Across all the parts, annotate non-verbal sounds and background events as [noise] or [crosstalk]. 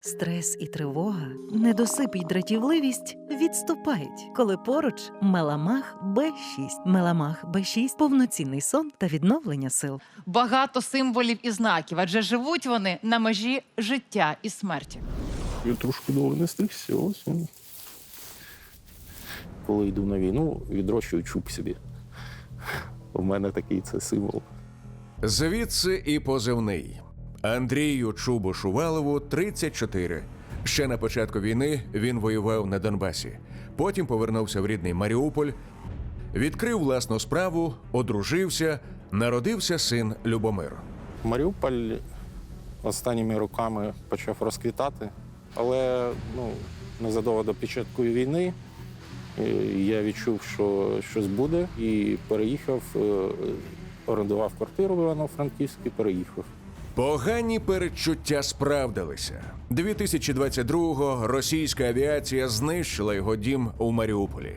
Стрес і тривога, недосип і дратівливість відступають, коли поруч Меламах Б6. Меламах Б6 – повноцінний сон та відновлення сил. багато символів і знаків, адже живуть вони на межі життя і смерті. Я трошки довго не стригся, ось він. Коли йду на війну, відрощую чуб собі. У мене такий це символ. Звідси і позивний. Андрію Чубу Шувалову 34. Ще на початку війни він воював на Донбасі. Потім повернувся в рідний Маріуполь, відкрив власну справу, одружився, народився син Любомир. Маріуполь останніми роками почав розквітати, але ну, незадовго до початку війни е, я відчув, що щось буде, і переїхав, е, орендував квартиру в Івано-Франківську переїхав. Погані передчуття справдилися. 2022-го російська авіація знищила його дім у Маріуполі.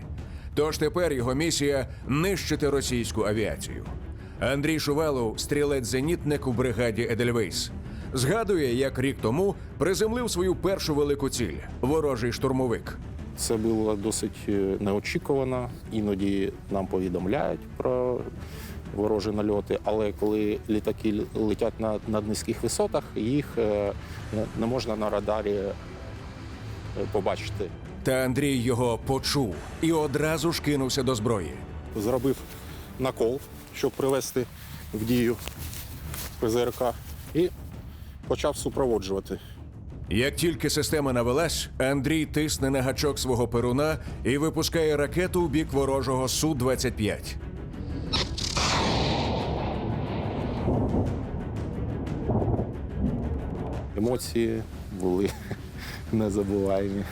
Тож тепер його місія нищити російську авіацію. Андрій Шувалов, стрілець-зенітник у бригаді Едельвейс. Згадує, як рік тому приземлив свою першу велику ціль ворожий штурмовик. Це було досить е, неочікувано. Іноді нам повідомляють про ворожі нальоти, але коли літаки летять на наднизьких висотах, їх е, не- можна на радарі е, побачити. Та Андрій його почув і одразу ж кинувся до зброї. Зробив накол, щоб привести в дію ПЗРК, і почав супроводжувати. Як тільки система навелась, Андрій тисне на гачок свого перуна і випускає ракету у бік ворожого Су-25. Емоції були [laughs] незабуваємі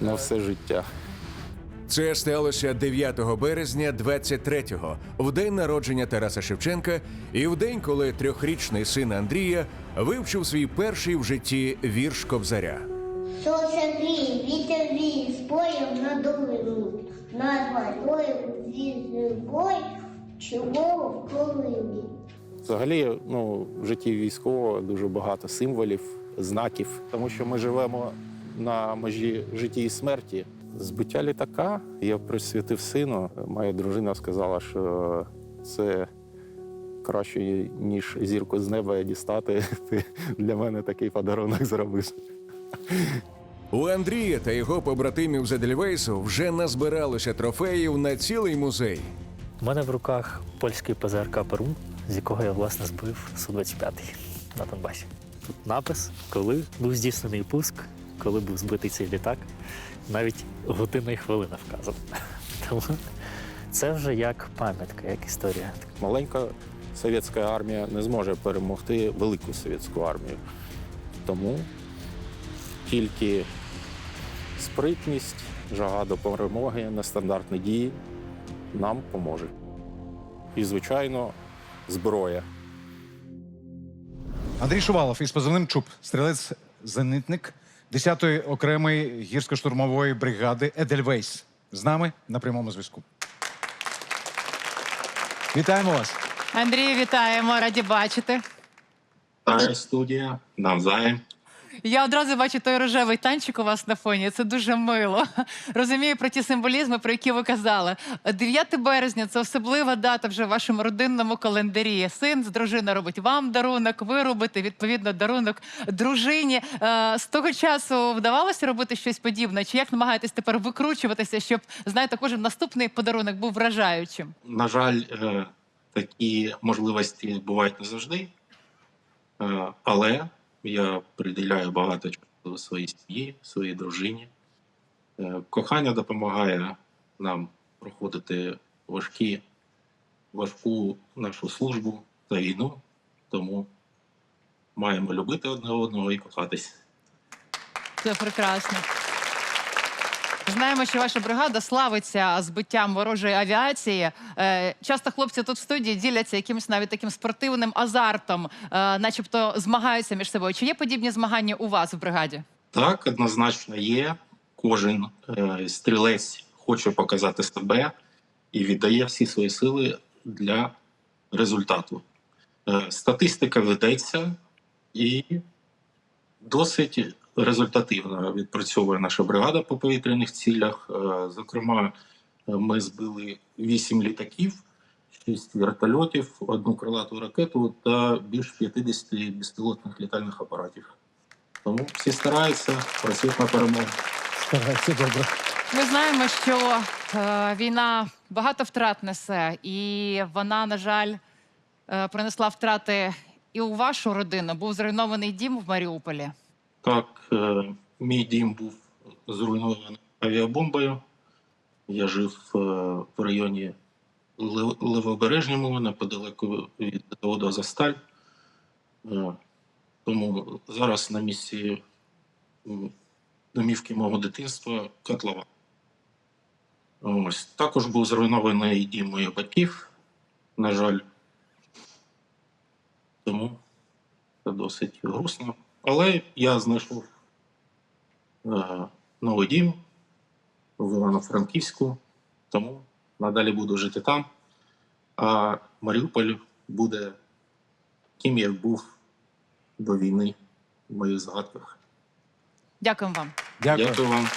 на все життя. Це сталося 9 березня 23-го, в день народження Тараса Шевченка, і в день, коли трьохрічний син Андрія вивчив свій перший в житті вірш Кобзаря. Сонце гріє, вітер віє, з боєм на долину, над водою звізний бой, чого в коливі. Взагалі, ну, в житті військового дуже багато символів, знаків, тому що ми живемо на межі життя і смерті. Збиття літака я присвятив сину. Моя дружина сказала, що це краще, ніж зірку з неба дістати. [laughs] Ти для мене такий подарунок зробив. У Андрія та його побратимів з Едельвейсу вже назбиралося трофеїв на цілий музей. У мене в руках польський ПЗРК Перун, з якого я власне збив Су-25 на Донбасі. Тут напис, коли був здійснений пуск, коли був збитий цей літак, навіть година і хвилина вказана. [laughs] Тому це вже як пам'ятка, як історія. Маленька совєтська армія не зможе перемогти велику совєтську армію. Тому тільки спритність, жага до перемоги, нестандартні дії нам поможе. І, звичайно, зброя. Андрій Шувалов із позивним Чуб, стрілець-зенитник 10-ї окремої гірсько-штурмової бригади Едельвейс. З нами на прямому зв'язку. Вітаємо вас. Андрію, вітаємо, раді бачити. Та студія, навзаєм. Я одразу бачу той рожевий танчик у вас на фоні. Це дуже мило. Розумію про ті символізми, про які ви казали. 9 березня це особлива дата вже в вашому родинному календарі. Син з дружиною робить вам дарунок, ви робите відповідно дарунок дружині. Е, З того часу вдавалося робити щось подібне? Чи як намагаєтесь тепер викручуватися, щоб знаєте, кожен наступний подарунок був вражаючим? На жаль, е, такі можливості бувають не завжди, Е, але я приділяю багато часу своїй сім'ї, своїй дружині. Е, Кохання допомагає нам проходити важкі, важку нашу службу та війну, тому маємо любити одне одного і кохатись. Це прекрасно. Знаємо, що ваша бригада славиться збиттям ворожої авіації. Е, часто хлопці тут в студії діляться якимось навіть таким спортивним азартом, е, начебто змагаються між собою. Чи є подібні змагання у вас в бригаді? Так, однозначно є. Кожен е, стрілець хоче показати себе і віддає всі свої сили для результату. Статистика ведеться, і Досить результативно відпрацьовує наша бригада по повітряних цілях. Е, Зокрема, е, ми збили 8 літаків, 6 вертольотів, одну крилату ракету та більш 50 безпілотних літальних апаратів. Тому всі стараються, працюють на перемогу. Старається добре. Ми знаємо, що е, війна багато втрат несе, і вона, на жаль, е, принесла втрати і у вашу родину. Був зруйнований дім в Маріуполі. Так, е, мій дім був зруйнований авіабомбою. Я жив е, в районі Лев- Левобережньому, неподалеку від заводу Азосталь. Е, тому зараз на місці домівки мого дитинства котлова. Ось. Також був зруйнований дім моїх батьків, на жаль. Тому це досить грустно. Але я знайшов е, новий дім в Івано-Франківську, тому надалі буду жити там. А Маріуполь буде тим, як був до війни в моїх згадках. Дякую вам. Дякую. Дякую вам.